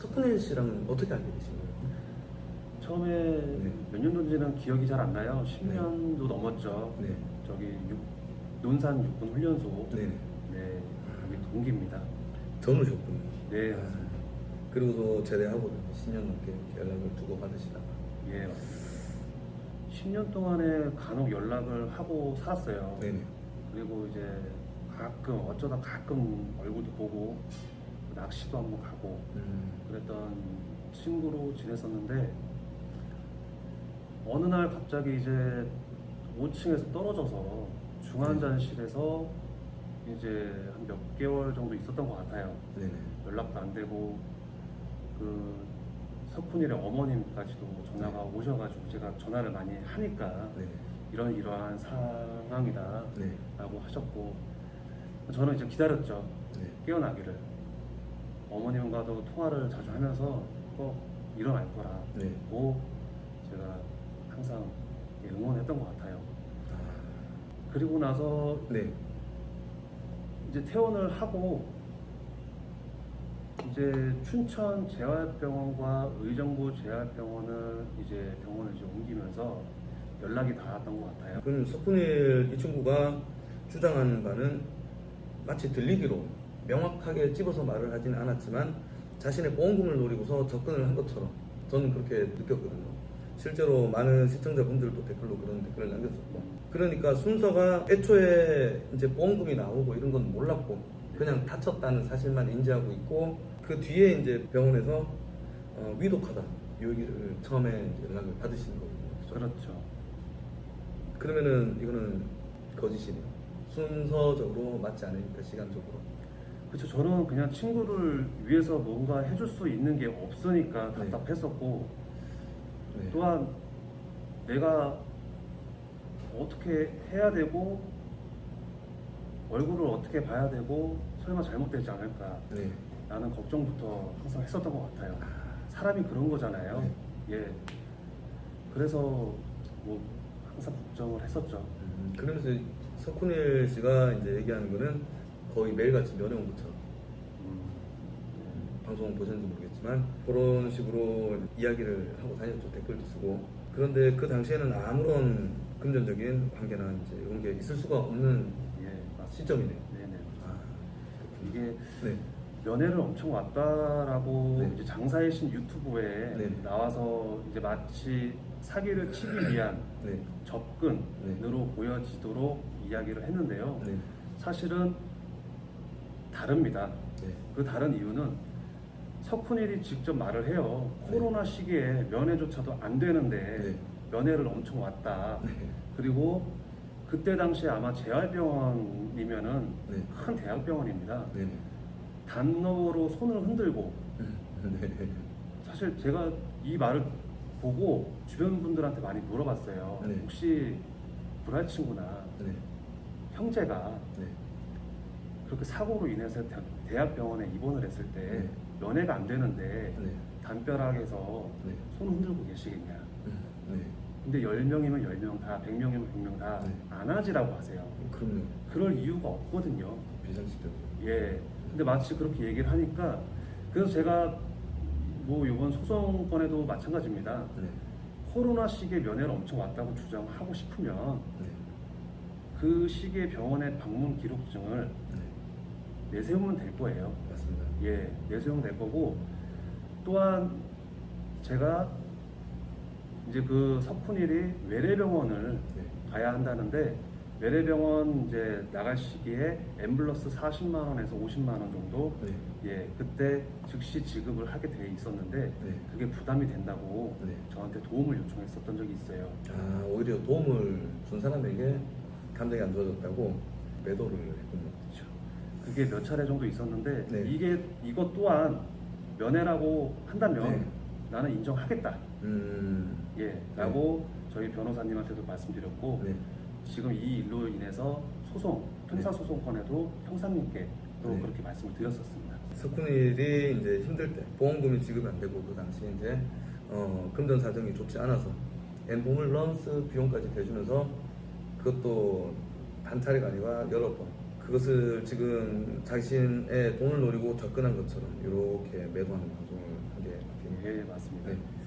석훈일 씨랑은 어떻게 알게 되신 거예요? 처음에 네. 몇 년도인지는 기억이 잘 안 나요. 10년도 넘었죠. 네. 저기 육- 논산 육군 훈련소. 네. 네, 여기 동기입니다. 전우셨군요. 네, 아, 맞습니다. 그리고서 제대하고 10년 넘게 연락을 주고 받으시다가. 예, 맞습니다. 10년 동안에 간혹 연락을 하고 살았어요. 네네. 그리고 이제 가끔 어쩌다 가끔 얼굴도 보고 낚시도 한번 가고 음, 그랬던 친구로 지냈었는데 어느 날 갑자기 이제 5층에서 떨어져서 중환자실에서 이제 한 몇 개월 정도 있었던 것 같아요. 네네. 연락도 안 되고 그 석훈이의 어머님까지도 전화가 오셔가지고 제가 전화를 많이 하니까 네네. 이런 이러한 상황이다라고 네. 하셨고 저는 이제 기다렸죠. 네. 깨어나기를 어머님과도 통화를 자주 하면서 꼭 일어날 거라고 네. 제가 항상 응원했던 것 같아요. 아, 그리고 나서 네. 이제 퇴원을 하고 이제 춘천 재활병원과 의정부 재활병원을 이제 병원을 이제 옮기면서 연락이 닿았던 것 같아요. 그럼 석훈일 이 친구가 주장하는 바는 마치 들리기로 명확하게 집어서 말을 하지는 않았지만 자신의 보험금을 노리고서 접근을 한 것처럼 저는 그렇게 느꼈거든요. 실제로 많은 시청자분들도 댓글로 그런 댓글을 남겼었고 그러니까 순서가 애초에 이제 보험금이 나오고 이런 건 몰랐고 그냥 다쳤다는 사실만 인지하고 있고 그 뒤에 이제 병원에서 어, 위독하다 이 얘기를 처음에 연락을 받으신 거거든요. 그렇죠. 그러면은 이거는 거짓이네요. 순서적으로 맞지 않으니까 시간적으로. 그렇죠. 저는 그냥 친구를 위해서 뭔가 해줄 수 있는 게 없으니까 네. 답답했었고 네. 또한 내가 어떻게 해야 되고 얼굴을 어떻게 봐야 되고 설마 잘못되지 않을까 네. 라는 걱정부터 항상 했었던 것 같아요. 사람이 그런 거잖아요. 네. 예. 그래서 뭐 항상 걱정을 했었죠. 음, 그러면서 석훈일 씨가 이제 얘기하는 거는 거의 매일같이 면회 온 것처럼 음, 방송 보셨는지 모르겠지만 그런 식으로 이야기를 하고 다녔죠. 댓글도 쓰고. 그런데 그 당시에는 아무런 금전적인 관계나 이제 이런 게 있을 수가 없는 예. 시점이네요. 네네. 아, 이게 네. 연애를 엄청 왔다라고 네. 이제 장사의 신 유튜브에 네. 나와서 이제 마치 사기를 치기 위한 네. 접근으로 보여지도록 이야기를 했는데요. 네. 사실은 다릅니다. 네. 그 다른 이유는 석훈일이 직접 말을 해요. 네. 코로나 시기에 면회조차도 안 되는데 네. 면회를 엄청 왔다. 네. 그리고 그때 당시에 아마 재활병원이면은 네. 큰 대학병원입니다. 네. 단어로 손을 흔들고 네. 사실 제가 이 말을 보고 주변 분들한테 많이 물어봤어요. 네. 혹시 불알 친구나 네. 형제가 네. 그렇게 사고로 인해서 대- 대학병원에 입원을 했을 때 네. 면회가 안 되는데 네. 담벼락에서 네. 손 흔들고 계시겠냐. 음, 네. 근데 10명이면 10명 다, 100명이면 100명 다 네. 안 하지라고 하세요. 그럼요. 그럴 이유가 없거든요. 비상식적으로. 예. 근데 마치 그렇게 얘기를 하니까 그래서 제가 뭐 이번 소송권에도 마찬가지입니다. 네. 코로나 시기에 면회를 엄청 왔다고 주장하고 싶으면 네. 그 시기에 병원의 방문 기록증을 네. 내세우면 될 거예요. 맞습니다. 예, 내세우면 될 거고 또한 제가 이제 그 석훈일이 외래병원을 네. 가야 한다는데 외래병원 이제 나갈 시기에 앰뷸런스 40만 원에서 50만 원 정도 네. 예 그때 즉시 지급을 하게 돼 있었는데 네. 그게 부담이 된다고 네. 저한테 도움을 요청했었던 적이 있어요. 아, 오히려 도움을 준 사람에게 감정이 안 좋아졌다고 매도를 했군요. 그렇죠. 그게 몇 차례 정도 있었는데 네. 이게 이것 또한 면회라고 한다면 네. 나는 인정하겠다. 음. 예,라고 저희 변호사님한테도 말씀드렸고 네. 지금 이 일로 인해서 소송 형사 소송권에도 형사님께 또 네. 그렇게 말씀을 드렸었습니다. 석훈일이 이제 힘들 때 보험금이 지급이 안 되고 그 당시에 이제 어, 금전 사정이 좋지 않아서 앰뷸런스 비용까지 대주면서 그것도 한 차례가 아니라 여러 번 그것을 지금 자신의 돈을 노리고 접근한 것처럼 이렇게 매도하는 방송을 예, 맞습니다. 네.